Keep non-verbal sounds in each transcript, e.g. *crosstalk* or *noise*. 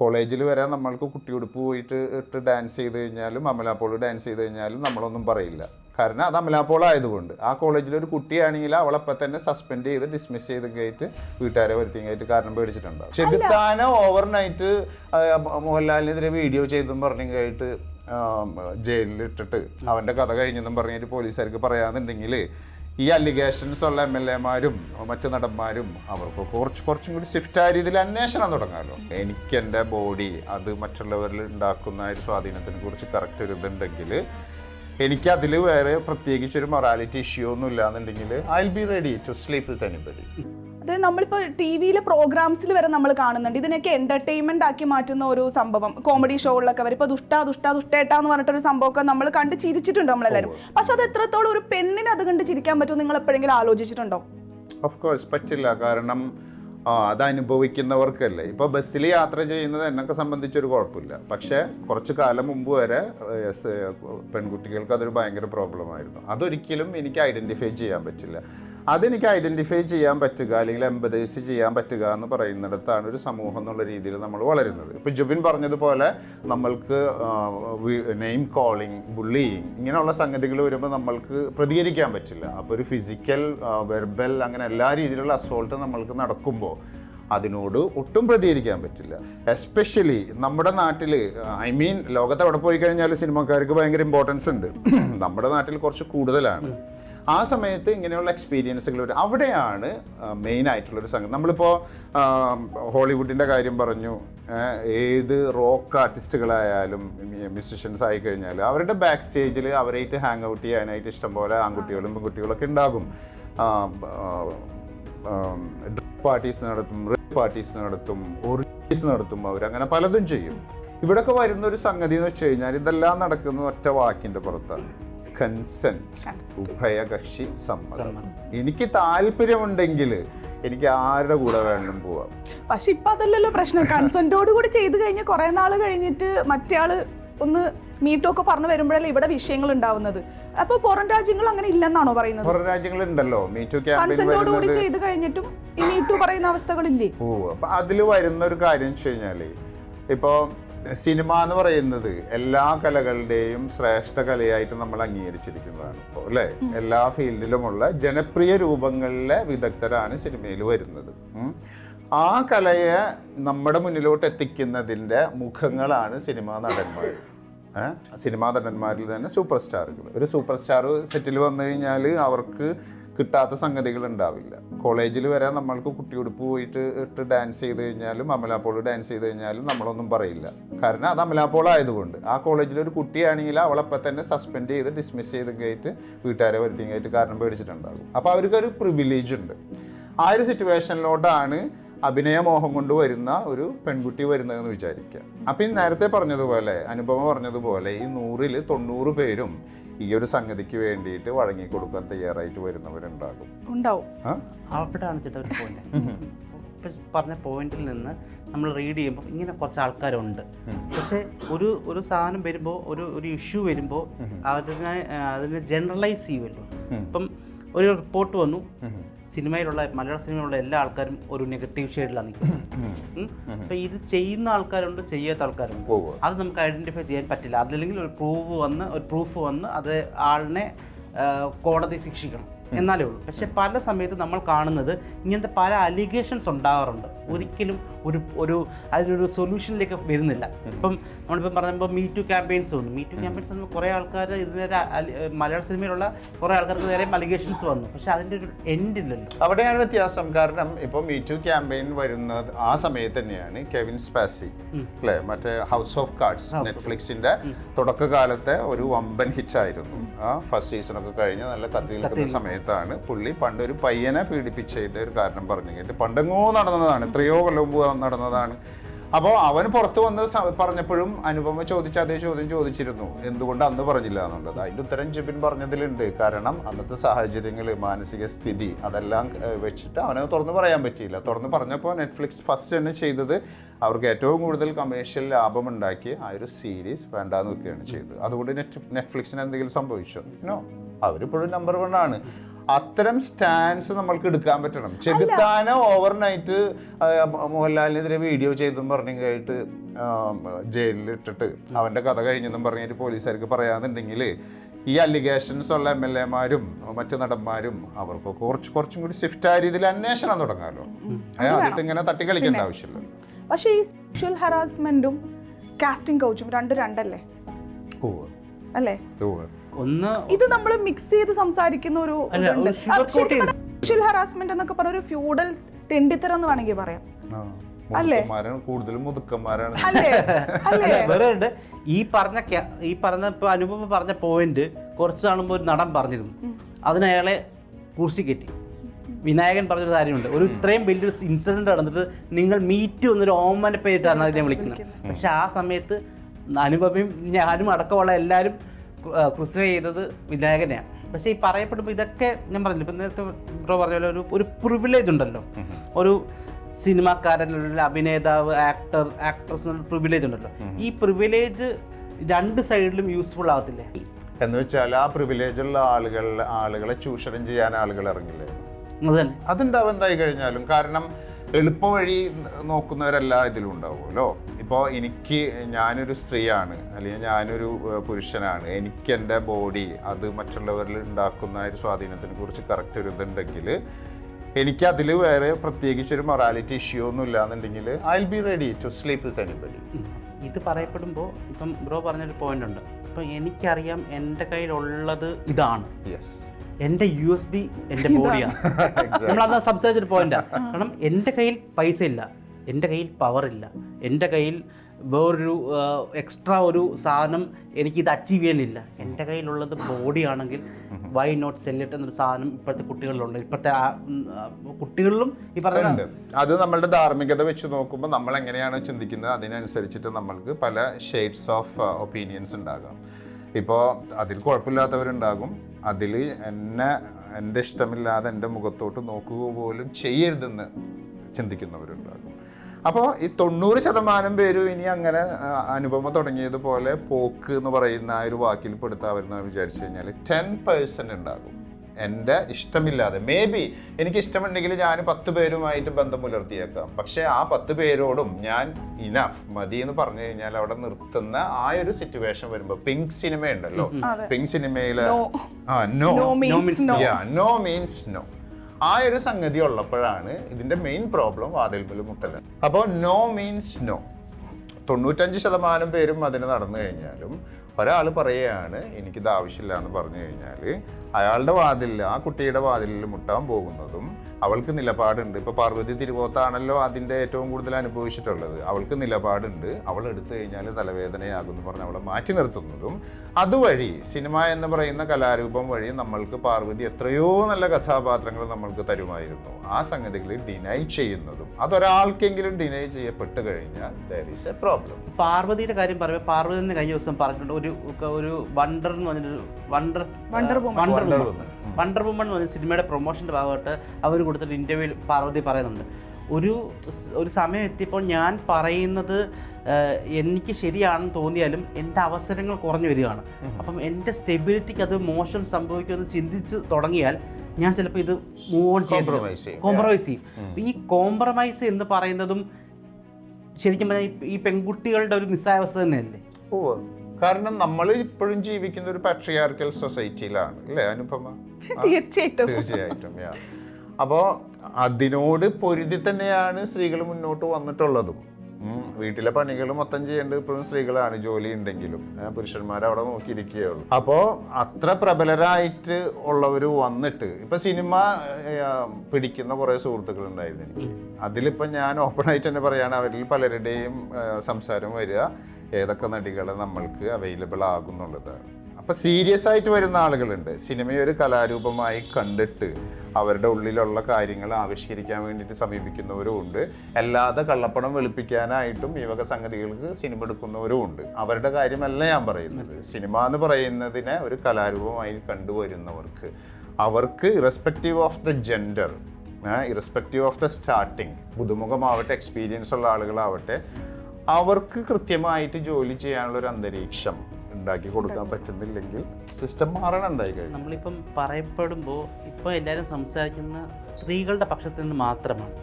കോളേജിൽ വരെ നമ്മൾക്ക് കുട്ടിയുടുപ്പ് പോയിട്ട് ഇട്ട് ഡാൻസ് ചെയ്ത് കഴിഞ്ഞാലും അമലാപ്പോൾ ഡാൻസ് ചെയ്ത് കഴിഞ്ഞാലും നമ്മളൊന്നും പറയില്ല. കാരണം അത് അമലാപ്പോൾ ആയതുകൊണ്ട് ആ കോളേജിൽ ഒരു കുട്ടിയാണെങ്കിൽ അവളപ്പം തന്നെ സസ്പെൻഡ് ചെയ്ത് ഡിസ്മിസ് ചെയ്ത് കഴിഞ്ഞിട്ട് വീട്ടുകാരെ വരുത്തിയായിട്ട് കാരണം പേടിച്ചിട്ടുണ്ടാവും. ചെകുത്താന ഓവർ നൈറ്റ് മോഹൻലാലിനെതിരെ വീഡിയോ ചെയ്തും പറഞ്ഞു കഴിഞ്ഞിട്ട് ജയിലിൽ ഇട്ടിട്ട് അവന്റെ കഥ കഴിഞ്ഞെന്നും പറഞ്ഞിട്ട് പോലീസുകാർക്ക് പറയാന്നുണ്ടെങ്കിൽ ഈ അലിഗേഷൻസ് ഉള്ള എം എൽ എമാരും മറ്റു നടന്മാരും അവർക്ക് കുറച്ച് കുറച്ചും കൂടി സ്വിഫ്റ്റ് ആയ രീതിയിൽ അന്വേഷണം തുടങ്ങാമല്ലോ എനിക്ക് എന്റെ ബോഡി അത് മറ്റുള്ളവരിൽ ഉണ്ടാക്കുന്ന ഒരു സ്വാധീനത്തിനെ കുറിച്ച് കറക്റ്റ് ഒരു ഇതുണ്ടെങ്കിൽ എനിക്ക് അതിൽ വേറെ പ്രത്യേകിച്ചൊരു മൊറാലിറ്റി ഇഷ്യൂ ഒന്നും ഇല്ലാന്നുണ്ടെങ്കിൽ I will be ready to sleep with anybody അതായത് നമ്മളിപ്പോൾ ടി വിയിലെ പ്രോഗ്രാംസിൽ വരെ നമ്മൾ കാണുന്നുണ്ട്. ഇതിനൊക്കെ എന്റർടൈൻമെന്റ് ആക്കി മാറ്റുന്ന ഒരു സംഭവം. കോമഡി ഷോകളിലൊക്കെ വരും. ഇപ്പോൾ ദുഷ്ട ദുഷ്ട ദുഷ്ടേട്ട എന്ന് പറഞ്ഞിട്ടൊരു സംഭവമൊക്കെ നമ്മൾ കണ്ട് ചിരിച്ചിട്ടുണ്ട് നമ്മളെല്ലാവരും. പക്ഷെ അത് എത്രത്തോളം ഒരു പെണ്ണിന് അത് കണ്ട് ചിരിക്കാൻ പറ്റും നിങ്ങൾ എപ്പോഴെങ്കിലും ആലോചിച്ചിട്ടുണ്ടോ? ഓഫ് കോഴ്സ് പറ്റില്ല. കാരണം ആ, അത് അനുഭവിക്കുന്നവർക്കല്ലേ. ഇപ്പോൾ ബസ്സിൽ യാത്ര ചെയ്യുന്നത് എന്നൊക്കെ സംബന്ധിച്ചൊരു കുഴപ്പമില്ല. പക്ഷേ കുറച്ച് കാലം മുമ്പ് വരെ പെൺകുട്ടികൾക്ക് അതൊരു ഭയങ്കര പ്രോബ്ലമായിരുന്നു അതൊരിക്കലും എനിക്ക് ഐഡന്റിഫൈ ചെയ്യാൻ പറ്റില്ല. അതെനിക്ക് ഐഡന്റിഫൈ ചെയ്യാൻ പറ്റുക അല്ലെങ്കിൽ എമ്പതൈസ് ചെയ്യാൻ പറ്റുക എന്ന് പറയുന്നിടത്താണ് ഒരു സമൂഹം എന്നുള്ള രീതിയിൽ നമ്മൾ വളരുന്നത്. ഇപ്പോൾ ജുബിൻ പറഞ്ഞതുപോലെ നമ്മൾക്ക് നെയിം കോളിംഗ് ബുള്ളിയിങ് ഇങ്ങനെയുള്ള സംഗതികൾ വരുമ്പോൾ നമ്മൾക്ക് പ്രതികരിക്കാൻ പറ്റില്ല. അപ്പോൾ ഒരു ഫിസിക്കൽ വെർബൽ അങ്ങനെ എല്ലാ രീതിയിലുള്ള അസോൾട്ട് നമ്മൾക്ക് നടക്കുമ്പോൾ അതിനോട് ഒട്ടും പ്രതികരിക്കാൻ പറ്റില്ല. എസ്പെഷ്യലി നമ്മുടെ നാട്ടിൽ ഐ മീൻ ലോകത്ത് എവിടെ പോയി കഴിഞ്ഞാൽ സിനിമക്കാർക്ക് ഭയങ്കര ഇമ്പോർട്ടൻസ് ഉണ്ട്. *clears throat* നമ്മുടെ നാട്ടിൽ കുറച്ച് കൂടുതലാണ്. ആ സമയത്ത് ഇങ്ങനെയുള്ള എക്സ്പീരിയൻസുകൾ വരും അവിടെയാണ് മെയിൻ ആയിട്ടുള്ളൊരു സംഗതി. നമ്മളിപ്പോൾ ഹോളിവുഡിന്റെ കാര്യം പറഞ്ഞു ഏത് റോക്ക് ആർട്ടിസ്റ്റുകളായാലും മ്യൂസിഷ്യൻസ് ആയി കഴിഞ്ഞാൽ അവരുടെ ബാക്ക് സ്റ്റേജിൽ അവരായിട്ട് ഹാങ് ഔട്ട് ചെയ്യാനായിട്ട് ഇഷ്ടംപോലെ ആൺകുട്ടികളും പെൺകുട്ടികളൊക്കെ ഉണ്ടാകും. പാർട്ടീസ് നടത്തും റിപ്പ് പാർട്ടീസ് നടത്തും ഒറിജീസ് നടത്തും അവർ അങ്ങനെ പലതും ചെയ്യും. ഇവിടൊക്കെ വരുന്ന ഒരു സംഗതി എന്ന് വെച്ച് കഴിഞ്ഞാൽ ഇതെല്ലാം നടക്കുന്നത് ഒറ്റ വാക്കിന്റെ പുറത്താണ്. കൺസെന്റ് ഉഭയകക്ഷി സമ്മതം. എനിക്ക് താല്പര്യമുണ്ടെങ്കിൽ എനിക്ക് ആരുടെ കൂടെ വേണം പോവാം. പക്ഷെ ഇപ്പൊ അതല്ലല്ലോ പ്രശ്നം. കൺസെന്റോട് കൂടി ചെയ്ത് കഴിഞ്ഞ് കുറെ നാൾ കഴിഞ്ഞിട്ട് മറ്റേ ആൾ ഒന്ന് മീറ്റൊക്കെ പറഞ്ഞു വരുമ്പോഴല്ലേ ഇവിടെ വിഷയങ്ങൾ ഉണ്ടാവുന്നത് അപ്പൊ പുറം രാജ്യങ്ങൾ അങ്ങനെ ഇല്ലെന്നാണോ പറയുന്നത്? പുറം രാജ്യങ്ങൾ ഉണ്ടല്ലോ കൺസെന്റോട് കൂടി ചെയ്ത് കഴിഞ്ഞിട്ടും ഈ മീറ്റു പറയുന്ന അവസ്ഥകളില്ലേ? ഓ അപ്പൊ അതിൽ വരുന്ന ഒരു കാര്യം വെച്ച് കഴിഞ്ഞാൽ ഇപ്പോ സിനിമ എന്ന് പറയുന്നത് എല്ലാ കലകളുടെയും ശ്രേഷ്ഠ കലയായിട്ട് നമ്മൾ അംഗീകരിച്ചിരിക്കുന്നതാണ്. ഇപ്പോൾ അല്ലേ? എല്ലാ ഫീൽഡിലുമുള്ള ജനപ്രിയ രൂപങ്ങളിലെ വിദഗ്ധരാണ് സിനിമയിൽ വരുന്നത്. ആ കലയെ നമ്മുടെ മുന്നിലോട്ട് എത്തിക്കുന്നതിന്റെ മുഖങ്ങളാണ് സിനിമാ നടന്മാർ സിനിമാ നടന്മാരിൽ തന്നെ സൂപ്പർ സ്റ്റാറുകൾ. ഒരു സൂപ്പർ സ്റ്റാർ സെറ്റിൽ വന്നു കഴിഞ്ഞാൽ അവർക്ക് കിട്ടാത്ത സംഗതികൾ ഉണ്ടാവില്ല. കോളേജിൽ വരെ നമ്മൾക്ക് കുട്ടിയുടുപ്പ് പോയിട്ട് ഇട്ട് ഡാൻസ് ചെയ്ത് കഴിഞ്ഞാലും അമലാപ്പോൾ ഡാൻസ് ചെയ്ത് കഴിഞ്ഞാലും നമ്മളൊന്നും പറയില്ല. കാരണം അത് അമലാപ്പോൾ ആയതുകൊണ്ട്. ആ കോളേജിൽ ഒരു കുട്ടിയാണെങ്കിൽ അവളപ്പം തന്നെ സസ്പെൻഡ് ചെയ്ത് ഡിസ്മിസ് ചെയ്ത് കഴിഞ്ഞിട്ട് വീട്ടുകാരെ വരുത്തിയായിട്ട് കാരണം പേടിച്ചിട്ടുണ്ടാകും അപ്പോൾ അവർക്കൊരു പ്രിവിലേജ് ഉണ്ട്. ആ ഒരു സിറ്റുവേഷനിലോട്ടാണ് അഭിനയമോഹം കൊണ്ട് വരുന്ന ഒരു പെൺകുട്ടി വരുന്നതെന്ന് വിചാരിക്കുക. അപ്പം ഈ നേരത്തെ പറഞ്ഞതുപോലെ അനുഭവം പറഞ്ഞതുപോലെ ഈ നൂറിൽ തൊണ്ണൂറ് പേരും ഈ ഒരു സംഗതിക്ക് വേണ്ടിയിട്ട് വഴങ്ങി കൊടുക്കാൻ തയ്യാറായിട്ട് വരുന്നവരുണ്ടാകും. ഉണ്ടാവും. ആ? അവിടെയാണ് ചേട്ടാ ഒരു പോയിന്റ് ഇപ്പം പറഞ്ഞ പോയിന്റിൽ നിന്ന് നമ്മൾ റീഡ് ചെയ്യുമ്പോൾ ഇങ്ങനെ കുറച്ച് ആൾക്കാരുണ്ട്. പക്ഷേ ഒരു ഒരു സാധനം വരുമ്പോൾ ഒരു ഒരു ഇഷ്യൂ വരുമ്പോൾ അതിനെ അതിനെ ജനറലൈസ് ചെയ്യുമല്ലോ. ഇപ്പം ഒരു റിപ്പോർട്ട് വന്നു. സിനിമയിലുള്ള മലയാള സിനിമയിലുള്ള എല്ലാ ആൾക്കാരും ഒരു നെഗറ്റീവ് ഷെയ്ഡിലാണ് നിൽക്കുന്നത്. അപ്പം ഇത് ചെയ്യുന്ന ആൾക്കാരുണ്ട് ചെയ്യാത്ത ആൾക്കാരുണ്ട്. അത് നമുക്ക് ഐഡന്റിഫൈ ചെയ്യാൻ പറ്റില്ല. അതല്ലെങ്കിൽ ഒരു പ്രൂഫ് വന്ന് ഒരു പ്രൂഫ് വന്ന് അത് ആളിനെ കോടതി ശിക്ഷിക്കണം. എന്നാലേ ഉള്ളൂ. പക്ഷെ പല സമയത്ത് നമ്മൾ കാണുന്നത് ഇങ്ങനത്തെ പല അലിഗേഷൻസ് ഉണ്ടാവാറുണ്ട്. ഒരിക്കലും ഒരു ഒരു അതിലൊരു സൊല്യൂഷനിലേക്ക് വരുന്നില്ല. ഇപ്പം നമ്മളിപ്പം പറയുമ്പോൾ മീ ടു ക്യാമ്പയിൻസ് വന്നു. മീ ടു ക്യാമ്പയിൻസ് വന്നു കുറേ ആൾക്കാർ ഇതിനേരെ മലയാള സിനിമയിലുള്ള കുറേ ആൾക്കാർക്ക് നേരെ അലിഗേഷൻസ് വന്നു. പക്ഷെ അതിന്റെ ഒരു എൻഡ് ഇല്ലല്ലോ. അവിടെയാണ് വ്യത്യാസം. കാരണം ഇപ്പോൾ മീ ടു ക്യാമ്പയിൻ വരുന്ന ആ സമയത്ത് തന്നെയാണ് കെവിൻ സ്പാസി അല്ലേ മറ്റേ ഹൗസ് ഓഫ് കാർഡ്സ് നെറ്റ്ഫ്ലിക്സിന്റെ തുടക്കകാലത്തെ ഒരു വമ്പൻ ഹിറ്റ് ആയിരുന്നു ആ ഫസ്റ്റ് സീസൺ ഒക്കെ കഴിഞ്ഞ് നല്ല കത്തി നിൽക്കുന്ന സമയത്താണ് പുള്ളി പണ്ട് ഒരു പയ്യനെ പീഡിപ്പിച്ചതിന്റെ ഒരു കാരണം പറഞ്ഞു കേട്ട് പണ്ടെങ്ങോ നടന്നതാണ് എത്രയോ കൊല്ലം നടന്നതാണ്. അപ്പോൾ അവൻ പുറത്ത് വന്ന് പറഞ്ഞപ്പോഴും അനുപമ ചോദിച്ച അതേ ചോദ്യം ചോദിച്ചിരുന്നു. എന്തുകൊണ്ട് അന്ന് പറഞ്ഞില്ല എന്നുള്ളത്? അതിന്റെ ഉത്തരം ജിബിൻ പറഞ്ഞതിലുണ്ട്. കാരണം അന്നത്തെ സാഹചര്യങ്ങൾ മാനസിക സ്ഥിതി അതെല്ലാം വെച്ചിട്ട് അവനെ തുറന്ന് പറയാൻ പറ്റിയില്ല. തുറന്ന് പറഞ്ഞപ്പോൾ നെറ്റ്ഫ്ലിക്സ് ഫസ്റ്റ് തന്നെ ചെയ്തത് അവർക്ക് ഏറ്റവും കൂടുതൽ കമേഴ്ഷ്യൽ ലാഭം ഉണ്ടാക്കി ആ ഒരു സീരീസ് വേണ്ടാന്ന് വെക്കുകയാണ് ചെയ്തത്. അതുകൊണ്ട് നെറ്റ് നെറ്റ്ഫ്ലിക്സിന് എന്തെങ്കിലും സംഭവിച്ചോ? നോ അവരിപ്പോഴും നമ്പർ വൺ ആണ്. അത്തരം സ്റ്റാൻസ് നമ്മൾക്ക് എടുക്കാൻ പറ്റണം. ചെകുത്താന ഓവർനൈറ്റ് മോഹൻലാലിനെതിരെ വീഡിയോ ചെയ്തെന്നും പറഞ്ഞു കഴിഞ്ഞിട്ട് ജയിലിൽ ഇട്ടിട്ട് അവന്റെ കഥ കഴിഞ്ഞെന്നും പറഞ്ഞിട്ട് പോലീസുകാർക്ക് പറയാന്നുണ്ടെങ്കിൽ ഈ അലിഗേഷൻസ് ഉള്ള എം എൽ എമാരും മറ്റു നടന്മാരും അവർക്ക് കുറച്ച് കുറച്ചും കൂടി സ്വിഫ്റ്റ് ആയ രീതിയിൽ അന്വേഷണം തുടങ്ങാമല്ലോ അതായിട്ട് അതിട്ട് ഇങ്ങനെ തട്ടി കളിക്കേണ്ട ആവശ്യമില്ല പക്ഷേ ഈ സെക്ഷൽ ഹറാസ്മെന്റും കാസ്റ്റിംഗ് കൗച്ചും രണ്ട് രണ്ടല്ലേ? അല്ലേ? ഒന്ന് ഇത് നമ്മൾ മിക്സ് ചെയ്ത് സംസാരിക്കുന്ന ഒരു അല്ല, ഹറാസ്മെന്റ് എന്നൊക്കെ പറഞ്ഞ ഒരു ഫ്യൂഡൽ തെണ്ടിത്തരം എന്ന് വേണമെങ്കിൽ പറയാം. കൂടുതലും മുതുക്കന്മാരാണ്. അല്ലേ? അല്ലേ? വേറെ ഉണ്ട്. ഈ പറഞ്ഞ ഈ പറഞ്ഞ ഇപ്പൊ അനുപമ പറഞ്ഞ പോയിന്റ് കുറച്ച് കാണുമ്പോൾ ഒരു നടൻ പറഞ്ഞിരുന്നു. അതിന് അയാളെ കുറിച്ച് കയറ്റി വിനായകൻ പറഞ്ഞൊരു കാര്യമുണ്ട്. ഒരു ഇത്രയും വലിയൊരു ഇൻസിഡന്റ് നടന്നിട്ട് നിങ്ങൾ മീറ്റ് എന്നൊരു ഓമന്റെ പേരിട്ടാണ് അതിനെ വിളിക്കുന്നത്. പക്ഷെ ആ സമയത്ത് അനുപമയും ഞാനും അടക്കമുള്ള എല്ലാവരും ക്രിസ്വ ചെയ്തത് വിനായകനെയാണ്. പക്ഷേ ഈ പറയപ്പെടുമ്പോൾ ഇതൊക്കെ ഞാൻ പറഞ്ഞില്ല ഇപ്പം നേരത്തെ ബ്രോ പറഞ്ഞ പോലെ ഒരു ഒരു പ്രിവിലേജ് ഉണ്ടല്ലോ. ഒരു സിനിമാക്കാരൻ അല്ലെങ്കിൽ അഭിനേതാവ് ആക്ടർ ആക്ട്രസ് പ്രിവിലേജ് ഉണ്ടല്ലോ. ഈ പ്രിവിലേജ് രണ്ട് സൈഡിലും യൂസ്ഫുൾ ആകത്തില്ലേ എന്ന് വെച്ചാൽ ആ പ്രിവിലേജ് ഉള്ള ആളുകൾ ആളുകളെ ചൂഷണം ചെയ്യാൻ ആളുകൾ ഇറങ്ങില്ലേ? അതുണ്ടാവും എന്തായി കഴിഞ്ഞാലും കാരണം എളുപ്പ വഴി നോക്കുന്നവരെല്ലാം ഇതിലും ഉണ്ടാവുമല്ലോ. ഇപ്പോൾ എനിക്ക് ഞാനൊരു സ്ത്രീയാണ് അല്ലെങ്കിൽ ഞാനൊരു പുരുഷനാണ്. എനിക്ക് എന്റെ ബോഡി അത് മറ്റുള്ളവരിൽ ഉണ്ടാക്കുന്ന ഒരു സ്വാധീനത്തിനെ കുറിച്ച് കറക്റ്റ് ഒരു ഇതുണ്ടെങ്കിൽ എനിക്ക് അതിൽ വേറെ പ്രത്യേകിച്ച് ഒരു മൊറാലിറ്റി ഇഷ്യൂ ഒന്നും ഇല്ലാന്നുണ്ടെങ്കിൽ I will be ready to sleep with anybody. ഇത് പറയപ്പെടുമ്പോൾ ഇപ്പം ബ്രോ പറഞ്ഞൊരു പോയിന്റ് ഉണ്ട്. ഇപ്പം എനിക്കറിയാം എന്റെ കയ്യിലുള്ളത് ഇതാണ്. യെസ് എന്റെ യു എസ് ബി എന്റെ ബോഡിയാണ്. *laughs* നമ്മളത് സംസാരിച്ചൊരു പോയിന്റാണ് *laughs* കാരണം എന്റെ കയ്യിൽ പൈസ ഇല്ല എന്റെ കയ്യിൽ പവറില്ല ഇല്ല. എന്റെ കയ്യിൽ വേറൊരു എക്സ്ട്രാ ഒരു സാധനം എനിക്കിത് അച്ചീവ് ചെയ്യാനില്ല. എന്റെ കയ്യിലുള്ളത് ബോഡി ആണെങ്കിൽ വൈ നോട്ട് സെല്ലിട്ട് എന്നൊരു സാധനം ഇപ്പോഴത്തെ കുട്ടികളിലുണ്ട്. ഇപ്പോഴത്തെ കുട്ടികളിലും ഈ പറഞ്ഞ അത് നമ്മളുടെ ധാർമ്മികത വെച്ച് നോക്കുമ്പോൾ നമ്മൾ എങ്ങനെയാണ് ചിന്തിക്കുന്നത്? അതിനനുസരിച്ചിട്ട് നമ്മൾക്ക് പല ഷെയ്ഡ്സ് ഓഫ് ഒപ്പീനിയൻസ് ഉണ്ടാകാം. ഇപ്പോൾ അതിൽ കുഴപ്പമില്ലാത്തവരുണ്ടാകും. അതിൽ എന്നെ എന്റെ ഇഷ്ടമില്ലാതെ എന്റെ മുഖത്തോട്ട് നോക്കുക പോലും ചെയ്യരുതെന്ന് ചിന്തിക്കുന്നവരുണ്ടാകും. അപ്പോൾ ഈ തൊണ്ണൂറ് ശതമാനം പേരും ഇനി അങ്ങനെ അനുപമ തുടങ്ങിയതുപോലെ പോക്ക് എന്ന് പറയുന്ന ആ ഒരു വാക്കിൽ പെടുത്താവരുന്ന വിചാരിച്ചു കഴിഞ്ഞാൽ ടെൻ പേഴ്സന്റ് ഉണ്ടാകും. എന്റെ ഇഷ്ടമില്ലാതെ മേ ബി എനിക്ക് ഇഷ്ടമുണ്ടെങ്കിൽ ഞാൻ പത്ത് പേരുമായിട്ട് ബന്ധം പുലർത്തിയേക്കാം. പക്ഷേ ആ പത്ത് പേരോടും ഞാൻ ഇനഫ് മതി എന്ന് പറഞ്ഞു കഴിഞ്ഞാൽ അവിടെ നിർത്തുന്ന ആ ഒരു സിറ്റുവേഷൻ വരുമ്പോൾ പിങ്ക് സിനിമ ഉണ്ടല്ലോ. പിങ്ക് സിനിമയിൽ നോ മീൻസ് നോ ആ ഒരു സംഗതി ഉള്ളപ്പോഴാണ് ഇതിന്റെ മെയിൻ പ്രോബ്ലം വാതിൽമൽ മുട്ടൽ അപ്പോൾ നോ മീൻസ് നോ തൊണ്ണൂറ്റഞ്ച് ശതമാനം പേരും അതിന് നടന്നു കഴിഞ്ഞാലും ഒരാൾ പറയുകയാണ് എനിക്കിത് ആവശ്യമില്ല എന്ന് പറഞ്ഞു കഴിഞ്ഞാൽ അയാളുടെ വാതിലിൽ ആ കുട്ടിയുടെ വാതിലിൽ മുട്ടാൻ പോകുന്നതും അവൾക്ക് നിലപാടുണ്ട്. ഇപ്പോൾ പാർവതി തിരുവോത്താണല്ലോ അതിന്റെ ഏറ്റവും കൂടുതൽ അനുഭവിച്ചിട്ടുള്ളത്. അവൾക്ക് നിലപാടുണ്ട്. അവൾ എടുത്തു കഴിഞ്ഞാൽ തലവേദനയാകും എന്ന് പറഞ്ഞ് അവളെ മാറ്റി നിർത്തുന്നതും അതുവഴി സിനിമ എന്ന് പറയുന്ന കലാരൂപം വഴി നമ്മൾക്ക് പാർവതി എത്രയോ നല്ല കഥാപാത്രങ്ങൾ നമ്മൾക്ക് തരുമായിരുന്നു. ആ സംഗതികൾ ഡിനൈ ചെയ്യുന്നതും അതൊരാൾക്കെങ്കിലും ഡിനൈ ചെയ്യപ്പെട്ട് കഴിഞ്ഞാൽ ദർ ഇസ് എ പ്രോബ്ലം പാർവതിയുടെ കാര്യം പറയുമ്പോൾ പാർവതി കഴിഞ്ഞ ദിവസം പറഞ്ഞിട്ടുണ്ട് ഒരു ഒരു വണ്ടർ എന്ന് പറഞ്ഞൊരു wonder wonder wonder. Wonder woman എന്ന് പറഞ്ഞ സിനിമയുടെ പ്രൊമോഷന്റെ ഭാഗമായിട്ട് അവർ കൊടുത്തിട്ട് ഇന്റർവ്യൂവിൽ പാർവതി പറയുന്നുണ്ട്. ഒരു ഒരു സമയം എത്തിയപ്പോൾ ഞാൻ പറയുന്നത് എനിക്ക് ശരിയാണെന്ന് തോന്നിയാലും എന്റെ അവസരങ്ങൾ കുറഞ്ഞു വരികയാണ്. അപ്പം എന്റെ സ്റ്റെബിലിറ്റിക്ക് അത് മോശം സംഭവിക്കുമെന്ന് ചിന്തിച്ച് തുടങ്ങിയാൽ ഞാൻ ചിലപ്പോൾ ഇത് മൂവ് ഓൺ Compromise ചെയ്യും. കോംപ്രമൈസ് ചെയ്യും. ഈ കോംപ്രമൈസ് എന്ന് പറയുന്നതും ശരിക്കും പറഞ്ഞാൽ ഈ- പെൺകുട്ടികളുടെ ഒരു നിസ്സായാവസ്ഥ തന്നെയല്ലേ? കാരണം നമ്മൾ ഇപ്പോഴും ജീവിക്കുന്ന ഒരു പാട്രിയാർക്കൽ സൊസൈറ്റിയിലാണ് അല്ലേ അനുപമ? തീർച്ചയായിട്ടും. തീർച്ചയായിട്ടും യാ അപ്പോൾ അതിനോട് പൊരുതി തന്നെയാണ് സ്ത്രീകൾ മുന്നോട്ട് വന്നിട്ടുള്ളതും. വീട്ടിലെ പണികൾ മൊത്തം ചെയ്യേണ്ടത് ഇപ്പോഴും സ്ത്രീകളാണ് ജോലി ഉണ്ടെങ്കിലും പുരുഷന്മാർ അവിടെ നോക്കിയിരിക്കുകയുള്ളൂ അപ്പോൾ അത്ര പ്രബലരായിട്ട് ഉള്ളവർ വന്നിട്ട് ഇപ്പൊ സിനിമ പിടിക്കുന്ന കുറേ സുഹൃത്തുക്കൾ ഉണ്ടായിരുന്നു എനിക്ക്. അതിലിപ്പോൾ ഞാൻ ഓപ്പൺ ആയിട്ട് തന്നെ പറയാണ് അവരിൽ പലരുടെയും സംസാരം വരിക ഏതൊക്കെ നടികളെ നമ്മൾക്ക് അവൈലബിൾ ആകുന്നുള്ളതാണ് അപ്പൊ സീരിയസ് ആയിട്ട് വരുന്ന ആളുകളുണ്ട്. സിനിമയെ ഒരു കലാരൂപമായി കണ്ടിട്ട് അവരുടെ ഉള്ളിലുള്ള കാര്യങ്ങൾ ആവിഷ്കരിക്കാൻ വേണ്ടിയിട്ട് സമീപിക്കുന്നവരും ഉണ്ട്. അല്ലാതെ കള്ളപ്പണം വെളുപ്പിക്കാനായിട്ടും ഈ വക സംഗതികൾക്ക് സിനിമ എടുക്കുന്നവരും ഉണ്ട്. അവരുടെ കാര്യമല്ല ഞാൻ പറയുന്നത്. സിനിമ എന്ന് പറയുന്നതിനെ ഒരു കലാരൂപമായി കണ്ടുവരുന്നവർക്ക് അവർക്ക് irrespective of the gender irrespective of the starting പുതുമുഖമാവട്ടെ experience ഉള്ള ആളുകളാവട്ടെ അവർക്ക് കൃത്യമായിട്ട് ജോലി ചെയ്യാനുള്ള ഒരു അന്തരീക്ഷം ഉണ്ടാക്കി കൊടുക്കാൻ പറ്റുന്നില്ലെങ്കിൽ സിസ്റ്റം മാറണം എന്തായി കഴിഞ്ഞു? നമ്മളിപ്പം പറയപ്പെടുമ്പോൾ ഇപ്പോൾ എല്ലാവരും സംസാരിക്കുന്ന സ്ത്രീകളുടെ പക്ഷത്തു നിന്ന് മാത്രമാണ്.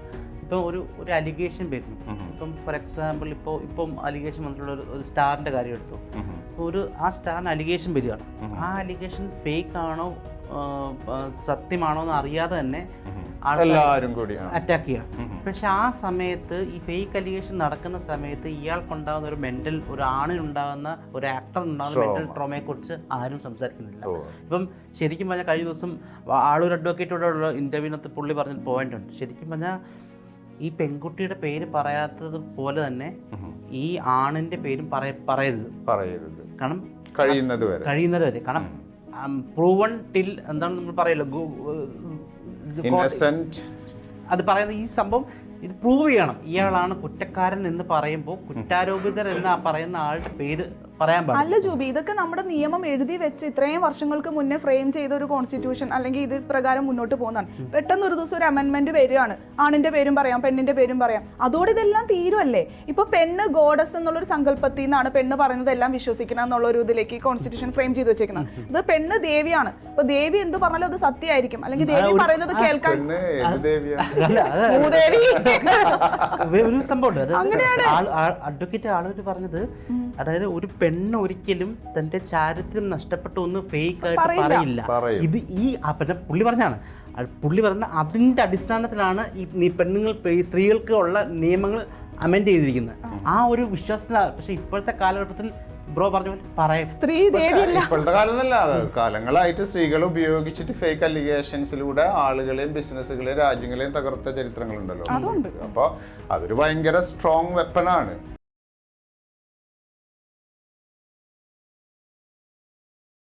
ഇപ്പം ഒരു ഒരു അലിഗേഷൻ വരുന്നു. ഇപ്പം ഫോർ എക്സാമ്പിൾ ഇപ്പോൾ ഇപ്പം അലിഗേഷൻ വന്നിട്ടുള്ള ഒരു സ്റ്റാറിന്റെ കാര്യം എടുത്തു. ഒരു ആ സ്റ്റാറിന് അലിഗേഷൻ വരികയാണ്. ആ അലിഗേഷൻ ഫേക്ക് ആണോ സത്യമാണോ എന്ന് അറിയാതെ തന്നെ എല്ലാവരും കൂടി അറ്റാക്ക് ചെയ്യുക പക്ഷെ ആ സമയത്ത് ഈ ഫേക്ക് അലിഗേഷൻ നടക്കുന്ന സമയത്ത് ഇയാൾക്കുണ്ടാകുന്ന ഒരു മെന്റൽ ഒരു ആണിനുണ്ടാകുന്ന ഒരു ആക്ടർ ഉണ്ടാകുന്ന മെന്റൽ ട്രോമയെ കുറിച്ച് ആരും സംസാരിക്കുന്നില്ല. ഇപ്പം ശരിക്കും പറഞ്ഞാൽ കഴിഞ്ഞ ദിവസം ആളൂർ അഡ്വക്കേറ്റോടുള്ള ഇന്റർവ്യൂവിനകത്ത് പുള്ളി പറഞ്ഞ പോയിന്റ് ഉണ്ട്. ശരിക്കും പറഞ്ഞാൽ ഈ പെൺകുട്ടിയുടെ പേര് പറയാത്തത് പോലെ തന്നെ ഈ ആണിന്റെ പേരും പറയ പറയരുത്. പറയരുത്. കാരണം കഴിയുന്നത് വരെ. കഴിയുന്നത് വരെ. കാരണം പ്രൂവൺ ടിൽ എന്താണ് നമ്മൾ പറയല്ലോ ഇന്നസെന്റ് അത് പറയുന്ന ഈ സംഭവം ഇത് പ്രൂവ് ചെയ്യണം. ഇയാളാണ് കുറ്റക്കാരൻ എന്ന് പറയുമ്പോൾ കുറ്റാരോപിതർ എന്ന് പറയുന്ന ആളുടെ പേര് പറയാൻ പാടില്ല. അല്ല ജൂബി ഇതൊക്കെ നമ്മുടെ നിയമം എഴുതി വെച്ച് ഇത്രയും വർഷങ്ങൾക്ക് മുന്നേ ഫ്രെയിം ചെയ്ത ഒരു കോൺസ്റ്റിറ്റ്യൂഷൻ അല്ലെങ്കിൽ ഇത് പ്രകാരം മുന്നോട്ട് പോകുന്നതാണ്. പെട്ടെന്ന് ഒരു ദിവസം ഒരു അമെന്റ്മെന്റ് വരികയാണ്. ആണിന്റെ പേരും പറയാം പെണ്ണിന്റെ പേരും പറയാം. അതോടെ ഇതെല്ലാം തീരുമല്ലേ ഇപ്പൊ പെണ്ണ് ഗോഡസ് എന്നുള്ളൊരു സങ്കല്പത്തിൽ നിന്നാണ് പെണ്ണ് പറയുന്നതെല്ലാം വിശ്വസിക്കണം എന്നുള്ള ഒരു ഇതിലേക്ക് കോൺസ്റ്റിറ്റ്യൂഷൻ ഫ്രെയിം ചെയ്ത് വെച്ചേക്കുന്നത്. ഇത് പെണ്ണ് ദേവിയാണ്. ഇപ്പൊ ദേവി എന്ത് പറഞ്ഞാലും അത് സത്യമായിരിക്കും. അല്ലെങ്കിൽ ദേവി പറയുന്നത് കേൾക്കാൻ *laughs* ഒരു സംഭവമുണ്ട്. അങ്ങനെയാണ്. അഡ്വക്കേറ്റ് ആളുകൾ പറഞ്ഞത് അതായത് ഒരു പെണ്ണ് ഒരിക്കലും തന്റെ ചാരിത്രം നഷ്ടപ്പെട്ടു എന്ന് ഫേക്ക് ആയിട്ട് പറയില്ല. പറയില്ല. പറയും. ഇത് ഈ പിന്നെ പുള്ളി പറഞ്ഞാണ് പുള്ളി പറഞ്ഞ അതിന്റെ അടിസ്ഥാനത്തിലാണ് ഈ പെണ്ണുങ്ങൾ സ്ത്രീകൾക്ക് ഉള്ള നിയമങ്ങൾ അമെൻഡ് ചെയ്തിരിക്കുന്നത്. ആ. ഒരു വിശ്വാസത്തിലാണ് പക്ഷെ ഇപ്പോഴത്തെ കാലഘട്ടത്തിൽ ബ്രോ പറഞ്ഞ പോലെ പറയാം. സ്ത്രീ ഇപ്പോഴത്തെ കാലം എന്നല്ല കാലങ്ങളായിട്ട് സ്ത്രീകൾ ഉപയോഗിച്ചിട്ട് ഫേക്ക് അലിഗേഷൻസിലൂടെ ആളുകളെയും ബിസിനസ്സുകളെയും രാജ്യങ്ങളെയും തകർത്ത ചരിത്രങ്ങളുണ്ടല്ലോ. അപ്പൊ അതൊരു ഭയങ്കര സ്ട്രോങ് വെപ്പണാണ്